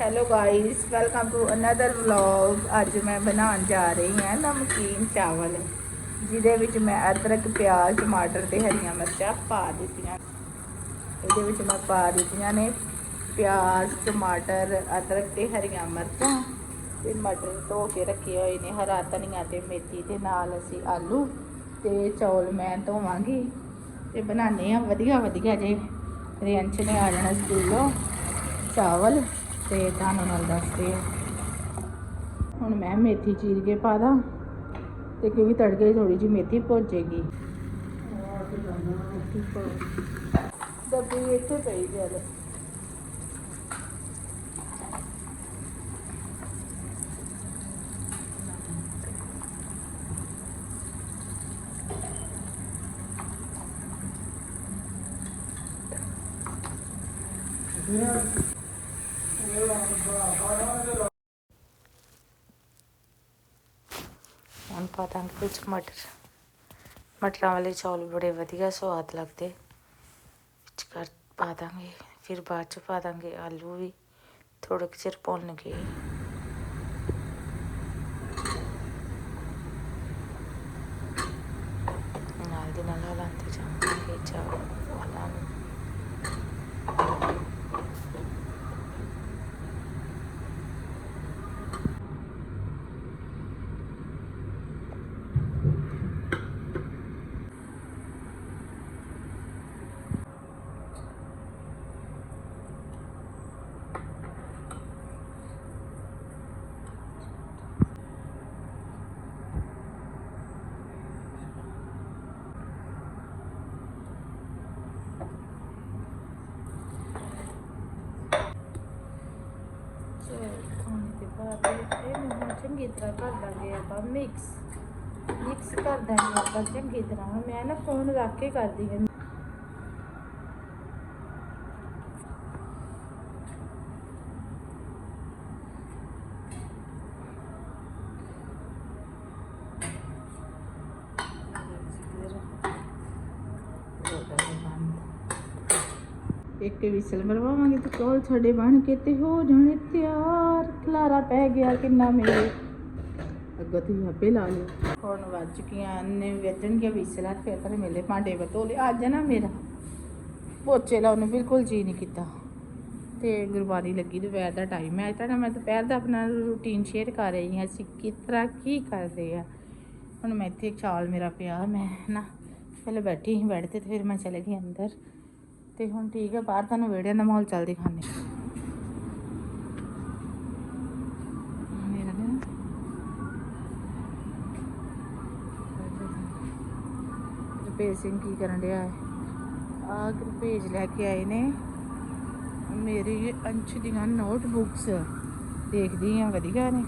Hello guys welcome to another vlog ਅੱਜ ਮੈਂ ਬਣਾਉਣ ਜਾ ਰਹੀ ਹਾਂ ਨਮਕੀਨ ਚਾਵਲ, ਜਿਹਦੇ ਵਿੱਚ ਮੈਂ ਅਦਰਕ, ਪਿਆਜ਼, ਟਮਾਟਰ ਤੇ ਹਰੀਆਂ ਮਿਰਚਾਂ ਪਾ ਦਿੱਤੀਆਂ। ਇਹਦੇ ਵਿੱਚ ਮੈਂ ਪਾ ਦਿੱਤੀਆਂ ਨੇ ਪਿਆਜ਼, ਟਮਾਟਰ, ਅਦਰਕ ਤੇ ਹਰੀਆਂ ਮਿਰਚਾਂ। ਤੇ ਮਟਰ ਧੋ ਕੇ ਰੱਖੇ ਹੋਏ ਨੇ, ਹਰਾ ਧਨੀਆ ਤੇ ਮੇਥੀ ਦੇ ਨਾਲ ਅਸੀਂ ਆਲੂ ਤੇ ਚੌਲ ਮੈਂ ਧੋਵਾਂਗੀ। ਤੇ ਬਣਾਉਂਦੇ ਆ ਵਧੀਆ ਵਧੀਆ ਜੇ ਰਿਆਂਚ ਨੇ ਆ ਜਾਣਾ ਸਕੂਲੋਂ ਚਾਵਲ। ਤੇ ਤੁਹਾਨੂੰ ਨਾਲ ਦੱਸਦੇ ਆ। ਹੁਣ ਮੈਂ ਮੇਥੀ ਚੀਰ ਕੇ ਪਾ ਦਾਂ ਤੇ ਕਿਉਂਕਿ ਤੜਕੇ ਥੋੜੀ ਜਿਹੀ ਮੇਥੀ ਭੁੱਜੇਗੀ। ਡੱਬੀ ਇੱਥੇ ਪਈ ਜਦ ਪਾ ਦਾਂਗੇ ਵਿੱਚ ਮਟਰ, ਮਟਰਾਂ ਵਾਲੇ ਚੌਲ ਬੜੇ ਵਧੀਆ ਸਵਾਦ ਲੱਗਦੇ। ਵਿੱਚ ਕਰ ਪਾ ਦਾਂਗੇ, ਫਿਰ ਬਾਅਦ ਚ ਪਾ ਦਾਂਗੇ ਆਲੂ ਵੀ ਥੋੜੇ ਕੁ ਚਿਰ ਭੁੰਨ ਕੇ। ਨਾਲ ਦੀ ਨਾਲ ਹਲਾਉਂਦੇ ਜਾਵਾਂਗੇ ਚਾਵਲ ਵਾਲਾ ਨੂੰ ਪਾਣੀ ਦੇ ਇਹਨੂੰ ਹੁਣ ਚੰਗੀ ਤਰ੍ਹਾਂ ਕਰ ਦਾਂਗੇ ਆਪਾਂ ਮਿਕਸ ਮਿਕਸ ਕਰ ਦਾਂਗੇ ਆਪਾਂ ਚੰਗੀ ਤਰ੍ਹਾਂ। ਮੈਂ ਨਾ ਫੋਨ ਰੱਖ ਕੇ ਕਰਦੀ ਹਾਂ ਇੱਕ ਵਿਸਲ ਮਰਵਾਵਾਂਗੇ ਤੇ ਚੌਲ ਸਾਡੇ ਬਣ ਕੇ ਤੇ ਹੋ ਜਾਣੇ ਤਿਆਰ। ਖਲਾਰਾ ਪੈ ਗਿਆ ਕਿੰਨਾ ਮੇਰੇ। ਅੱਗੋਂ ਤੁਸੀਂ ਆਪੇ ਲਾ ਲਿਓ। ਹੁਣ ਵੱਜ ਗਈਆਂ ਨੇ ਵੱਜਣਗੇ ਵਿਸਲਾਂ ਫਿਰ ਤਾਂ ਮੇਲੇ ਭਾਂਡੇ ਬਤੋਲੇ ਅੱਜ ਨਾ ਮੇਰਾ ਪੋਚੇ ਲਾਉਣ ਨੂੰ ਬਿਲਕੁਲ ਜੀ ਨਹੀਂ ਕੀਤਾ। ਤੇ ਗੁਰਬਾਣੀ ਲੱਗੀ ਦੁਪਹਿਰ ਦਾ ਟਾਈਮ ਹੈ। ਤਾਂ ਮੈਂ ਦੁਪਹਿਰ ਦਾ ਆਪਣਾ ਰੂਟੀਨ ਸ਼ੇਅਰ ਕਰ ਰਹੀ ਹਾਂ। ਅਸੀਂ ਕਿਸ ਤਰ੍ਹਾਂ ਕੀ ਕਰਦੇ ਆ। ਹੁਣ ਮੈਂ ਇੱਥੇ ਚਾਲ ਮੇਰਾ ਪਿਆ। ਮੈਂ ਨਾ ਪਹਿਲੇ ਬੈਠੀ ਸੀ ਬੈਠ ਤੇ ਫਿਰ ਮੈਂ ਚਲੇ ਗਈ ਅੰਦਰ। ਤੇ ਹੁਣ ਠੀਕ ਹੈ ਬਾਹਰ ਤੁਹਾਨੂੰ ਵਿਹੜਿਆਂ ਦਾ ਮਾਹੌਲ ਚੱਲ ਦਿਖਾਣੇ ਗੁਰਪੇਜ ਸਿੰਘ ਕੀ ਕਰਨ ਰਿਹਾ ਹੈ? ਆ ਰੁਪੇਸ਼ ਲੈ ਕੇ ਆਏ ਨੇ। ਮੇਰੀ ਅੰਸ਼ ਦੀਆਂ ਨੋਟਬੁੱਕਸ ਦੇਖਦੀ ਆ ਵਧੀਆ ਨੇ।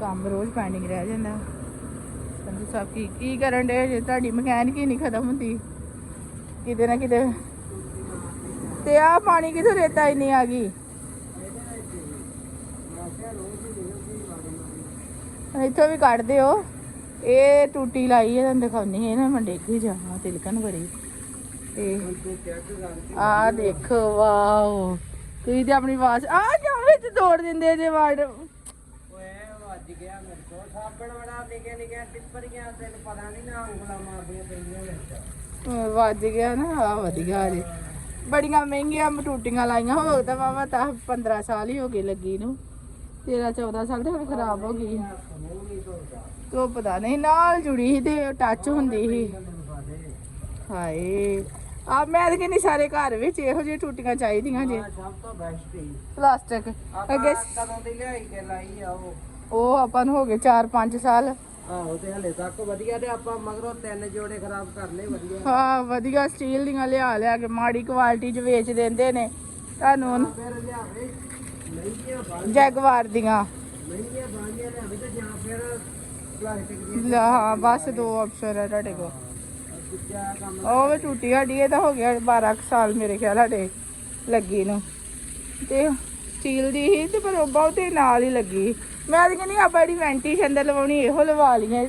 ਕੰਮ ਰੋਜ਼ ਪੈਂਡਿੰਗ ਰਹਿ ਜਾਂਦਾ। ਸੰਧੂ ਸਾਹਿਬ ਕੀ ਕੀ ਕਰਨ ਡੇ ਜੇ? ਤੁਹਾਡੀ ਮਕੈਨਿਕ ਹੀ ਨਹੀਂ ਖਤਮ ਹੁੰਦੀ। ਕਿਤੇ ਨਾ ਕਿਤੇ ਤੇ ਆ ਪਾਣੀ ਕਿਥੋਂ ਰੇਤਾ ਇੰਨੀ ਆ ਗਈ? ਇੱਥੋਂ ਵੀ ਕੱਢ ਦਿਓ। ਇਹ ਟੂਟੀ ਲਾਈ ਹੈ ਤੁਹਾਨੂੰ ਦਿਖਾਉਣੀ ਹੈ ਨਾ ਮੈਂ ਡੇਗੀ ਜਾਵਾਂ ਤਿਲਕਣ ਬੜੀ। ਤੇ ਆ ਦੇਖੋ ਵਾਓ। ਤੁਸੀਂ ਤੇ ਆਪਣੀ ਆਵਾਜ਼ ਆ ਜਾਂ ਵਿੱਚ ਤੋੜ ਦਿੰਦੇ ਜੇ ਵਾਰਡ? ਓਏ ਵੱਜ ਗਿਆ ਮੇਰੇ ਕੋਲ। ਸਾਬਣ ਬੜਾ ਨਿੱਕੇ ਨਿੱਕੇ ਟਿੱਪਰੀਆਂ ਤੈਨੂੰ ਪਤਾ ਨਹੀਂ ਨਾ ਉਂਗਲਾਂ ਮਾਰਦੀਆਂ ਪੈਂਦੀਆਂ ਵਿੱਚ। ਵੱਜ ਗਿਆ ਨਾ ਆ ਵਧੀਆ ਜੀ ਬੜੀਆਂ ਮਹਿੰਗੀਆਂ ਟੂਟੀਆਂ ਲਾਈਆਂ ਹੋ ਤਾਂ ਵਾਵਾ ਤਾਂ 15 ਸਾਲ ਹੀ ਹੋ ਗਏ ਲੱਗੀ ਨੂੰ। 13 14 ਸਾਲ ਤੇ ਹੁਣ ਖਰਾਬ ਹੋ ਗਈ। ਤੋ ਪਤਾ ਨਹੀਂ ਨਾਲ ਜੁੜੀ ਸੀ ਤੇ ਟੱਚ ਹੁੰਦੀ ਸੀ। ਹਾਏ ਆ ਮੈਂ ਤਾਂ ਕਹਿੰਦੀ ਸਾਰੇ ਘਰ ਵਿੱਚ ਇਹੋ ਜਿਹੀ ਟੂਟੀਆਂ ਚਾਹੀਦੀਆਂ ਜੇ। ਆ ਸਭ ਤੋਂ ਬੈਸਟ ਹੀ ਪਲਾਸਟਿਕ ਅੱਗੇ ਕਦੋਂ ਦੀ ਲਿਆਈ ਕੇ ਲਾਈ ਆ ਉਹ? ਉਹ ਆਪਾਂ ਨੂੰ ਹੋ ਗਏ 4-5 ਸਾਲ। ਆਹੋ ਤੇ ਹਲੇ ਤੱਕ ਵਧੀਆ ਤੇ ਆਪਾਂ ਮਗਰੋਂ ਤਿੰਨ ਜੋੜੇ ਖਰਾਬ ਕਰ ਲਏ ਵਧੀਆ। ਹਾਂ ਵਧੀਆ ਸਟੀਲ ਦੀਆਂ ਲਿਆ ਲਿਆ ਕੇ ਮਾੜੀ ਕੁਆਲਿਟੀ 'ਚ ਵੇਚ ਦਿੰਦੇ ਨੇ। ਤੁਹਾਨੂੰ ਉਹਨੂੰ ਫਿਰ ਲਿਆਵੇ ਮਹਿੰਗੀਆਂ ਬਣ ਜੈਗਵਾਰ ਦੀਆਂ। ਮਹਿੰਗੀਆਂ ਬਣੀਆਂ ਲਿਆਵੇ ਤੇ ਜਾਂ ਫਿਰ ਪਲਾਸਟਿਕ ਦੀਆਂ ਲੈ ਹਾਂ ਬਸ ਦੋ ਆਪਸ਼ਨ ਹੈ ਤੁਹਾਡੇ ਕੋਲ। ਦੂਜਾ ਕੰਮ ਉਹ ਵੀ ਟੂਟੀ ਸਾਡੀ ਇਹ ਤਾਂ ਹੋ ਗਿਆ 12 ਕੁ ਸਾਲ ਮੇਰੇ ਖਿਆਲ ਸਾਡੇ ਲੱਗੀ ਨੂੰ। ਤੇ ਸਟੀਲ ਦੀ ਹੀ ਤੇ ਪਰ ਉਹ ਬਹੁਤੇ ਨਾਲ ਹੀ ਲੱਗੀ। ਮੈਂ ਤਾਂ ਕਹਿੰਦੀ ਆਪਾਂ ਜਿਹੜੀ ਵੈਂਟੀਸ਼ਨ ਅੰਦਰ ਲਵਾਉਣੀ ਇਹੋ ਲਵਾ ਲਈਏ।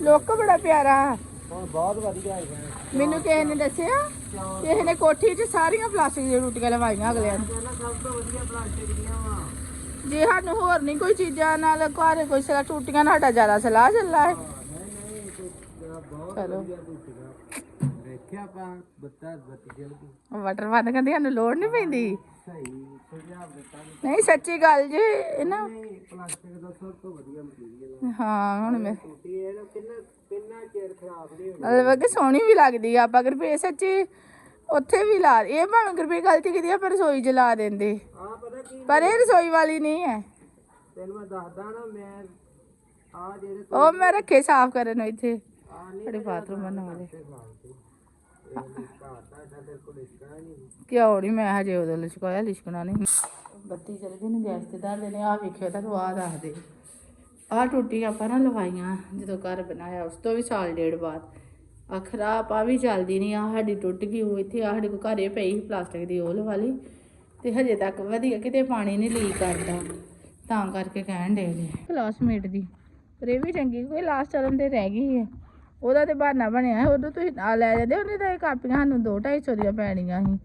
ਲੁੱਕ ਬੜਾ ਪਿਆਰਾ। ਬਹੁਤ ਵਧੀਆ ਹੈਗਾ ਮੈਨੂੰ ਕਿਸੇ ਨੇ ਦੱਸਿਆ? ਕਿਸੇ ਨੇ ਕੋਠੀ 'ਚ ਸਾਰੀਆਂ ਪਲਾਸਟਿਕ ਦੀਆਂ ਰੋਟੀਆਂ ਲਵਾਈਆਂ ਅਗਲਿਆਂ ਨੇ। ਸਭ ਤੋਂ ਵਧੀਆ ਪਲਾਸਟਿਕ ਦੀਆਂ ਵਾ ਜੇ ਸਾਨੂੰ ਹੋਰ ਨਹੀਂ ਕੋਈ ਚੀਜ਼ਾਂ ਨਾਲ ਘਰ ਕੋਈ ਸਲਾ ਟੂਟੀਆਂ ਨਾਲ ਸਾਡਾ ਜ਼ਿਆਦਾ ਸਲਾਹ ਚੱਲਾ ਹੈ। ਚਲੋ। ਦੇਖਿਆ ਆਪਾਂ ਬੱਤਾ ਬੱਤੀ ਜਲ ਗਈ। ਵਾਟਰ ਬੰਦ ਕਰਦੇ ਸਾਨੂੰ ਲੋੜ ਨਹੀਂ ਪੈਂਦੀ। ਸਹੀ ਦਿੱਤਾ ਨੀ। ਨਹੀਂ ਸੱਚੀ ਗੱਲ ਜੀ ਇਹ ਨਾ ਪਲਾਸਟਿਕ ਦਾ ਸਭ ਤੋਂ ਵਧੀਆ ਮਟੀਰੀਅਲ ਹਾਂ ਹੁਣ ਮੈਂ ਟੂਟੀ ਇਹ ਨਾ ਕਿੰਨਾ ਕਿੰਨਾ ਚਿਰ ਖਰਾਬ ਨਹੀਂ ਹੋਣੀ। ਮਤਲਬ ਕਿ ਸੋਹਣੀ ਵੀ ਲੱਗਦੀ ਆ ਆਪਾਂ ਗੁਰਪੇ ਸੱਚੀ ਉੱਥੇ ਵੀ ਲਾ ਇਹ ਭਾਵੇਂ ਗੁਰਪੇ ਗਲਤੀ ਕੀਤੀ ਆ ਪਰ ਰਸੋਈ 'ਚ ਲਾ ਦਿੰਦੇ। ਆ ਪਤਾ ਕੀ ਪਰ ਇਹ ਰਸੋਈ ਵਾਲੀ ਨਹੀਂ ਹੈ। ਤੈਨੂੰ ਮੈਂ ਦੱਸਦਾ ਨਾ ਮੈਂ ਆ ਜਿਹੜੇ ਉਹ ਮੈਂ ਰੱਖੇ ਸਾਫ਼ ਕਰਨ ਨੂੰ ਇੱਥੇ। ਸਾਡੇ ਬਾਥਰੂਮ ਬਣਾਉਣ ਕਿਉਂ ਨਹੀਂ ਮੈਂ ਹਜੇ ਉਦੋਂ ਲਿਸ਼ਕਾਇਆ ਲਿਸ਼ਕਣਾ ਨਹੀਂ ਬੱਤੀ ਚਲ ਗਈ ਨੇ, ਗੈਸ ਤੇ ਧਰ ਦੇਣੇ ਆ ਵੇਖਿਓ ਤਾਂ ਆ ਦੱਸਦੇ ਆ ਟੁੱਟੀ ਆਪਾਂ ਨਾ ਲਵਾਈਆਂ, ਜਦੋਂ ਘਰ ਬਣਾਇਆ, ਉਸ ਤੋਂ ਵੀ ਸਾਲ ਡੇਢ ਬਾਅਦ। ਆ ਖਰਾਬ ਵੀ ਚੱਲਦੀ ਨਹੀਂ ਆ ਸਾਡੀ ਟੁੱਟ ਗਈ, ਉਹ ਇੱਥੇ ਆ ਸਾਡੇ ਕੋ ਘਰੇ ਪਈ ਸੀ ਪਲਾਸਟਿਕ ਦੀ, ਉਹ ਲਵਾ ਲਈ। ਤੇ ਹਜੇ ਤੱਕ ਵਧੀਆ, ਕਿਤੇ ਪਾਣੀ ਨਹੀਂ ਲੀਕ ਕਰਦਾ। ਤਾਂ ਕਰਕੇ ਕਹਿਣ ਦੇ ਨੇ ਕਲਾਸਮੇਟ ਦੀ, ਪਰ ਇਹ ਵੀ ਚੰਗੀ, ਕੋਈ ਲਾਸਟ ਟਰਮ ਤੇ ਰਹਿ ਗਈ ਹੈ ਉਹਦਾ ਤੇ ਬਹਾਨਾ ਬਣਿਆ ਉਦੋਂ ਤੁਸੀਂ ਨਾਲ ਲੈ ਜਾਂਦੇ ਉਹਨੇ ਤਾਂ ਇਹ ਕਾਪੀਆਂ ਸਾਨੂੰ 2 250 ਦੀਆਂ ਪੈਣੀਆਂ ਸੀ।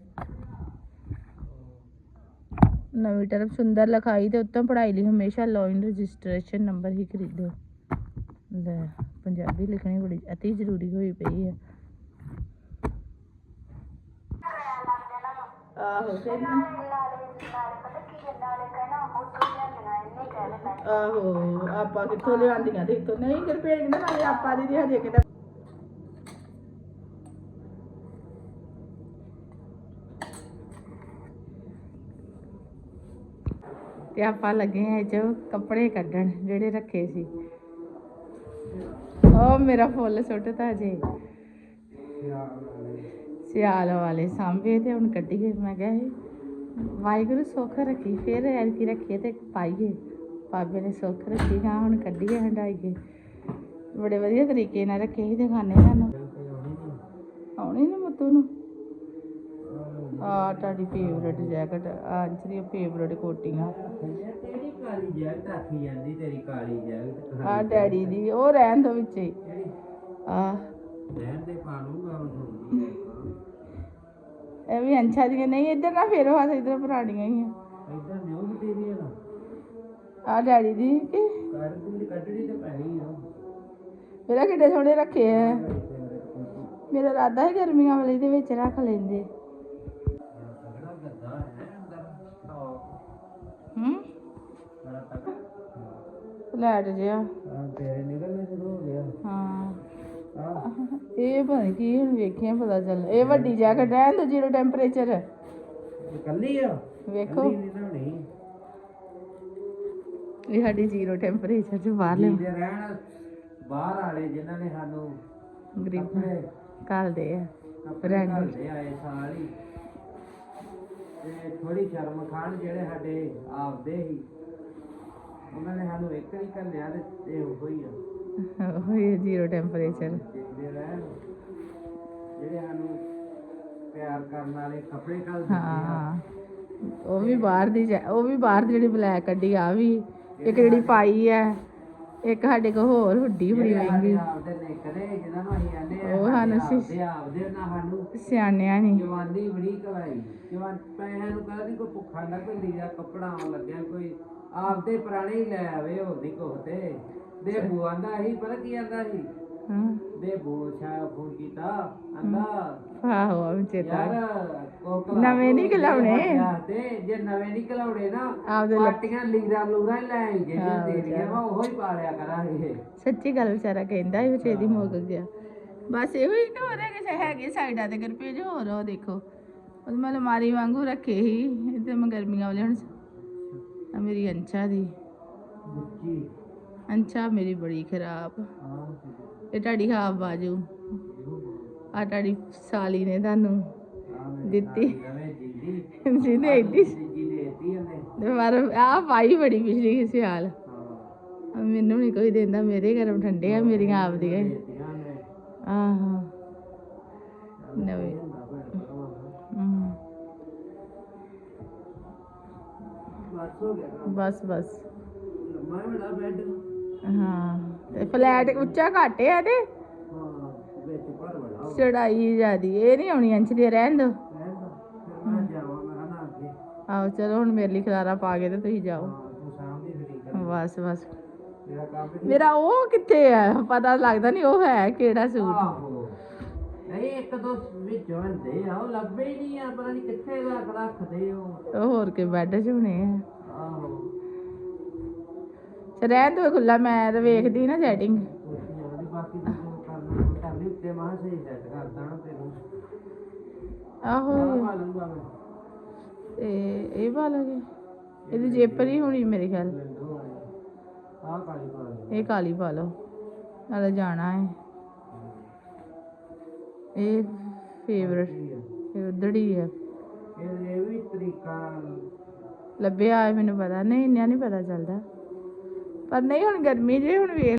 ਨਵੀਂ ਤਰਫ ਸੁੰਦਰ ਲਿਖਾਈ ਤੇ ਉੱਤੋਂ ਪੜ੍ਹਾਈ ਲਈ ਹਮੇਸ਼ਾ ਲੌਇਨ ਰਜਿਸਟ੍ਰੇਸ਼ਨ ਨੰਬਰ ਹੀ ਖਰੀਦੋ। ਲੈ ਪੰਜਾਬੀ ਲਿਖਣੀ ਬੜੀ ਅਤੀ ਜ਼ਰੂਰੀ ਹੋਈ ਪਈ ਹੈ। ਆਹੋ ਆਪਾਂ ਕਿੱਥੋਂ ਲਿਆਂਦੀਆਂ ਤੇ ਇੱਥੋਂ ਨਹੀਂ ਕਰ ਭੇਜਦੇ ਨਾਲੇ ਆਪਾਂ ਦੀ ਦੀ ਹਜੇ ਕਿਤੇ ਤੇ ਆਪਾਂ ਲੱਗੇ ਆ ਜੋ ਕੱਪੜੇ ਕੱਢਣ, ਜਿਹੜੇ ਰੱਖੇ ਸੀ। ਉਹ ਮੇਰਾ ਫੁੱਲ ਸੁੱਟਤਾ ਜੇ। ਸਿਆਲ ਵਾਲੇ ਸਾਂਭੇ ਤੇ ਹੁਣ ਕੱਢੀਏ, ਮੈਂ ਕਿਹਾ ਇਹ ਵਾਹਿਗੁਰੂ ਸੁੱਖ ਰੱਖੀ, ਫਿਰ ਐਰ ਕੀ ਰੱਖੀਏ ਤੇ ਪਾਈਏ। ਬਾਬੇ ਨੇ ਸੁੱਖ ਰੱਖੀ, ਹਾਂ ਹੁਣ ਕੱਢੀਏ ਹੰਡਾਈਏ ਬੜੇ ਵਧੀਆ ਤਰੀਕੇ ਨਾਲ ਰੱਖੇ ਸੀ ਦਿਖਾਣੇ ਤੁਹਾਨੂੰ ਆਉਣੀ ਨਾ ਮੁੱਤੂ ਨੂੰ? ਆ ਤੁਹਾਡੀ ਫੇਵਰਟ ਜੈਕਟ ਆ ਅੰਚਰੀ ਫੇਵਰਟ ਕੋਟੀਆਂ। ਤੇਰੀ ਕਾਲੀ ਜੈਕਟ ਆਖੀ ਜਾਂਦੀ ਤੇਰੀ ਕਾਲੀ ਜੈਕਟ ਆ ਡੈਡੀ ਦੀ ਉਹ ਰਹਿਣ ਦੋ ਵਿੱਚੇ। ਆ। ਰਹਿਣ ਦੇ ਪਾ ਲੂੰਗਾ ਹੁਣ ਇਹ ਵੀ ਅੰਛਾ ਦੀਆਂ ਨਹੀਂ ਇੱਧਰ ਨਾ ਫੇਰੋ ਹੱਥ ਇੱਧਰ ਪੁਰਾਣੀਆਂ ਹੀ ਆ। ਮਟੀਰੀਅਲ ਆ ਡੈਡੀ ਦੀ ਕਿ? ਕਰ ਦੀ ਕੱਢਣੀ ਤੇ ਪੈਣੀ ਆ। ਮੇਰਾ ਕਿੱਡੇ ਸੋਹਣੇ ਰੱਖੇ ਆ। ਮੇਰਾ ਰਾਦਾ ਹੈ ਗਰਮੀਆਂ ਵਾਲੇ ਦੇ ਵਿੱਚ ਰੱਖ ਲੈਂਦੇ। ਫਲੈਟ ਜਿਹਾ। ਆ ਤੇਰੇ ਨਿਕਲਣੇ ਸ਼ੁਰੂ ਹੋ ਗਿਆ ਹਾਂ। ਇਹ ਪਤਾ ਨੀ ਕੀ ਹੁਣ ਵੇਖਿਆ ਪਤਾ ਚੱਲ। ਇਹ ਵੱਡੀ ਜੈਕਟ ਹੈ ਤਾਂ ਜ਼ੀਰੋ ਟੈਂਪਰੇਚਰ ਇਹ ਕੱਲੀ ਆ? ਵੇਖੋ। ਕੱਲੀ ਨਹੀਂ ਨਾ ਨਹੀਂ ਇਹ ਸਾਡੀ ਜ਼ੀਰੋ ਟੈਂਪਰੇਚਰ ਚ ਬਾਹਰ ਲੈ ਜਿਹਦੇ ਰਹਿਣ ਬਾਹਰ ਵਾਲੇ ਜਿਨ੍ਹਾਂ ਨੇ ਸਾਨੂੰ ਗਰੀਬ ਕੱਪੜੇ ਘਲਦੇ ਆ ਕੱਪੜੇ ਰਹਿਣ ਘੱਲਦੇ ਆਏ ਸਾਲ ਹੀ। ਤੇ ਥੋੜੀ ਸ਼ਰਮ ਖਾਨ ਜਿਹੜੇ ਸਾਡੇ ਆਪਦੇ ਹੀ। ਉਹਨਾਂ ਨੇ ਸਾਨੂੰ ਇੱਕ ਹੀ ਘੱਲਿਆ ਤੇ ਇਹ ਉਹੋ ਹੀ ਆ। ਇਹ ਜ਼ੀਰੋ ਟੈਂਪਰੇਚਰ ਜਿੰਦੇ ਰਹਿਣ। ਜਿਹੜੇ ਸਾਨੂੰ ਪਿਆਰ ਕਰਨ ਵਾਲੇ ਕੱਪੜੇ ਘੱਲ ਦਿੰਦੇ ਆ। ਹਾਂ। ਉਹ ਵੀ ਬਾਹਰ ਦੀ ਜੈ- ਉਹ ਵੀ ਬਾਹਰ ਦੀ ਜਿਹੜੀ ਬਲੈਕ ਕੱਢੀ ਆ ਵੀ ਇੱਕ ਜਿਹੜੀ ਪਾਈ ਹੈ ਇੱਕ ਸਾਡੇ ਕੋਲ ਹੋਰ ਹੁੱਡੀ ਬੜੀ ਜਿਹੜੇ ਮਹਿੰਗੀ। ਸਾਡੇ ਆਪਦੇ ਨਿਕਲੇ ਜਿਨ੍ਹਾਂ ਨੂੰ ਅਸੀਂ ਕਹਿੰਦੇ ਆ ਉਹ ਸਾਨੂੰ ਸੀ- ਆਪਦੇ ਆਪਦੇ ਨਾ ਸਾਨੂੰ ਸਿਆਣਿਆਂ ਨਹੀਂ ਜਵਾਨੀ ਬੜੀ ਕਵਾਈ ਜਵਾਨ ਪੈਸਿਆਂ ਨੂੰ ਕਹਦਾ ਨਹੀਂ ਕੋਈ ਭੁੱਖਾ ਨਾ ਕੋਈ ਲੀੜਾ ਕੱਪੜਾ ਆਉਣ ਲੱਗਿਆ ਕੋਈ ਆਪਦੇ ਪੁਰਾਣੇ ਹੀ ਲੈ ਆਵੇ ਹੋਰ ਨਹੀਂ ਕੁਛ ਤੇ। ਦੇ ਬੂ ਆਂਦਾ ਸੀ ਪਤਾ ਕੀ ਆਂਦਾ ਸੀ? ਹਾਂ। ਦੇ ਬੂ ਛਾ ਫੋਨ ਕੀਤਾ ਆਂਦਾ ਆਹੋ ਆ ਚੇਤਾ ਯਾਰ ਨਵੇਂ ਨੀ ਖਿਲਾਉਣੇ। ਤੇ ਜੇ ਨਵੇਂ ਨਹੀਂ ਖਿਲਾਉਣੇ ਨਾ ਆਪਦੇ ਲੱਕ- ਪਾਟੀਆਂ ਲੂੜਾ ਹੀ ਲੈ ਆਈ ਜਿਹੜੀਆਂ ਦੇਣੀਆਂ ਵਾ ਉਹੋ ਹੀ ਪਾਲਿਆ ਕਰਾਂਗੇ। ਸੱਚੀ ਗੱਲ ਵਿਚਾਰਾ ਕਹਿੰਦਾ ਇਹ ਵਿਚੇ ਦੀ ਮੁੱਕ ਗਿਆ। ਬਸ ਇਹੋ ਹੀ ਨਾ ਹੋਰ ਕਿਸੇ ਹੈਗੇ ਸਾਈਡਾਂ ਤੇ ਗਰਪੇਜ ਹੋਰ ਉਹ ਦੇਖੋ। ਉਹ ਮੈਂ ਅਲਮਾਰੀ ਵਾਂਗੂ ਰੱਖੇ ਸੀ ਤੇ ਮੈਂ ਗਰਮੀਆਂ ਵਾਲੇ ਹੁਣ ਆ ਮੇਰੀ ਅੰਚਾ ਦੀ। ਅੰਚਾ ਮੇਰੀ ਬੜੀ ਖਰਾਬ। ਇਹ ਤੁਹਾਡੀ ਹਾਫ ਬਾਜੂ। ਆ ਤੁਹਾਡੀ ਸਾਲੀ ਨੇ ਤੁਹਾਨੂੰ ਦਿੱਤੀ। ਜਿਹਨੇ ਤੇ ਪਰ ਆ ਪਾਈ ਬੜੀ ਪਿਛਲੀ ਸਿਆਲ। ਹਾਂ। ਮੈਨੂੰ ਨਹੀਂ ਕੋਈ ਦਿੰਦਾ ਮੇਰੇ ਗਰਮ ਠੰਡੇ ਆ ਮੇਰੀਆਂ ਆਪਦੀਆਂ। ਆਹੋ ਨਵੇਂ। ਬਸ ਹੋ ਬਸ ਹੀ ਹਾਂ ਤੇ ਫਲੈਟ ਉੱਚਾ ਘੱਟ ਤੇ? ਹਾਂ ਆਹੋ ਚੜਾਈ ਜਿਆਦੀ। ਇਹ ਨਹੀਂ ਆਉਣੀ ਰਹਿਣ ਦੋ। ਰਹਿਣ ਦੋ। ਆਹੋ ਚਲੋ ਹੁਣ ਮੇਰੇ ਲਈ ਖਲਾਰਾ ਪਾ ਕੇ ਤੇ ਤੁਸੀਂ ਜਾਓ। ਹਾਂ ਤੂੰ ਬਸ ਬਸ। ਮੇਰਾ ਉਹ ਕਿੱਥੇ ਆ ਪਤਾ ਲੱਗਦਾ ਨਹੀਂ ਉਹ ਹੈ ਕਿਹੜਾ ਸੂਟ। ਨਹੀਂ ਇੱਕ ਦੋ ਵਿੱਚੋਂ ਹੁੰਦੇ ਆ ਉਹ ਲੱਭੇ ਹੀ ਨਹੀਂ ਆ ਪਤਾ ਨਹੀਂ ਕਿੱਥੇ ਰੱਖ ਰੱਖਦੇ ਉਹ। ਹੋਰ ਕੇ ਬੈੱਡ 'ਚ ਹੋਣੇ ਆ। ਤੇ ਰਹਿਣ ਦੋ ਖੁੱਲਾ ਮੈਂ ਤਾਂ ਵੇਖਦੀ ਨਾ ਸੈਟਿੰਗ ਆਹੋ। ਤੇ ਇਹ ਪਾ ਲੋਗੇ ਇਹਦੀ ਜੇਪ ਨਹੀਂ ਹੋਣੀ ਮੇਰੇ ਖਿਆਲ। ਇਹ ਕਾਲੀ ਪਾ ਲਓ ਨਾਲੇ ਜਾਣਾ ਹੈ। ਇਹ ਫੇਵਰਟ। ਇਹ ਉਧੜੀ ਹੈ ਇਹ ਵੀ ਤਰੀਕਾ ਲੱਭਿਆ ਹੈ ਮੈਨੂੰ ਪਤਾ। ਨਹੀਂ ਇੰਨਾ ਨਹੀਂ ਪਤਾ ਚੱਲਦਾ। ਪਰ ਨਹੀਂ ਹੁਣ ਗਰਮੀ ਜੇ ਹੁਣ ਵੇਖ